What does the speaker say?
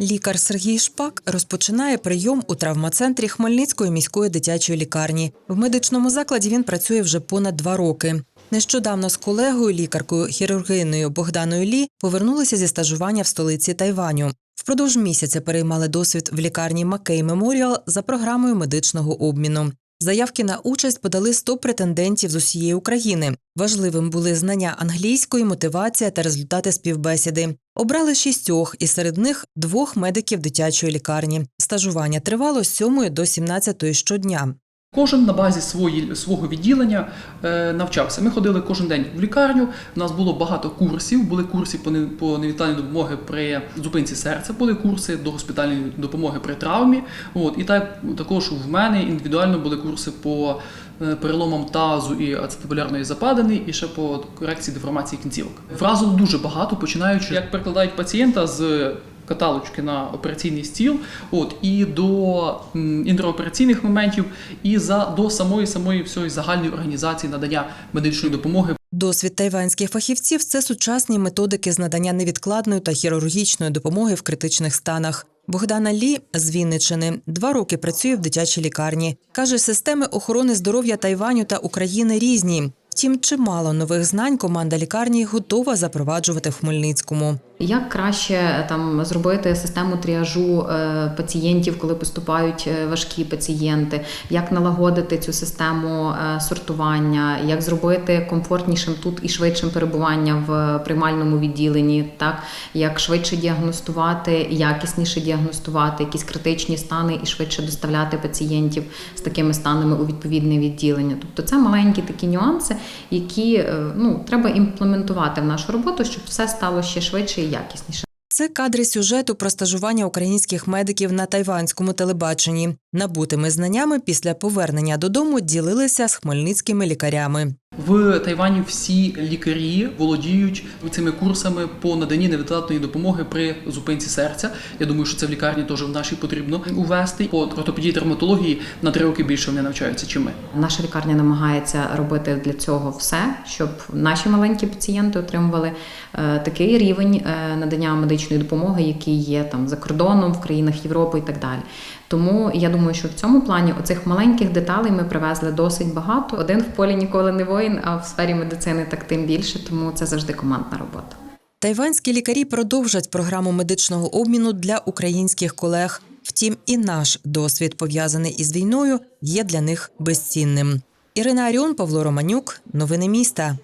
Лікар Сергій Шпак розпочинає прийом у травмоцентрі Хмельницької міської дитячої лікарні. В медичному закладі він працює вже понад два роки. Нещодавно з колегою, лікаркою хірургиною Богданою Лі, повернулися зі стажування в столиці Тайваню. Впродовж місяця переймали досвід в лікарні Маккей Меморіал за програмою медичного обміну. Заявки на участь подали 100 претендентів з усієї України. Важливим були знання англійської, мотивація та результати співбесіди. Обрали шістьох, і серед них двох медиків дитячої лікарні. Стажування тривало з 7 до 17 щодня. Кожен на базі свої, свого відділення е, навчався. Ми ходили кожен день в лікарню. У нас було багато курсів. Були курси по, не- по невітальній допомоги при зупинці серця, були курси до госпітальної допомоги при травмі. От і так також в мене індивідуально були курси по е, переломам тазу і ацетибулярної западини, і ще по корекції деформації кінцівок. Вразило дуже багато, починаючи як перекладають пацієнта з каталочки на операційний стіл, от і до інтраопераційних моментів, і за до самої самої всієї загальної організації надання медичної допомоги. Досвід тайванських фахівців це сучасні методики з надання невідкладної та хірургічної допомоги в критичних станах. Богдана Лі з Вінничини два роки працює в дитячій лікарні. каже, системи охорони здоров'я Тайваню та України різні. Втім, чимало нових знань команда лікарні готова запроваджувати в Хмельницькому. Як краще е, там зробити систему тріажу е, пацієнтів, коли поступають е, важкі пацієнти, як налагодити цю систему сортування, як зробити комфортнішим тут і швидшим перебування в приймальному відділенні, так як швидше діагностувати, якісніше діагностувати якісь критичні стани і швидше доставляти пацієнтів з такими станами у відповідне відділення. Тобто це маленькі такі нюанси, які е, ну треба імплементувати в нашу роботу, щоб все стало ще швидше і якісніше. Це кадри сюжету про стажування українських медиків на тайванському телебаченні. Набутими знаннями після повернення додому ділилися з хмельницькими лікарями. В Тайвані всі лікарі володіють цими курсами по наданні невідкладної допомоги при зупинці серця. Я думаю, що це в лікарні теж в нашій потрібно увести. По ортопедії травматології на три роки більше вони навчаються, чим ми. Наша лікарня намагається робити для цього все, щоб наші маленькі пацієнти отримували е, такий рівень е, надання медичної допомоги, який є там за кордоном, в країнах Європи і так далі. Тому я думаю, що в цьому плані оцих маленьких деталей ми привезли досить багато. Один в полі ніколи не воїн, а в сфері медицини так тим більше, тому це завжди командна робота. Тайванські лікарі продовжать програму медичного обміну для українських колег. Втім, і наш досвід, пов'язаний із війною, є для них безцінним. Ірина Аріон, Павло Романюк, новини міста.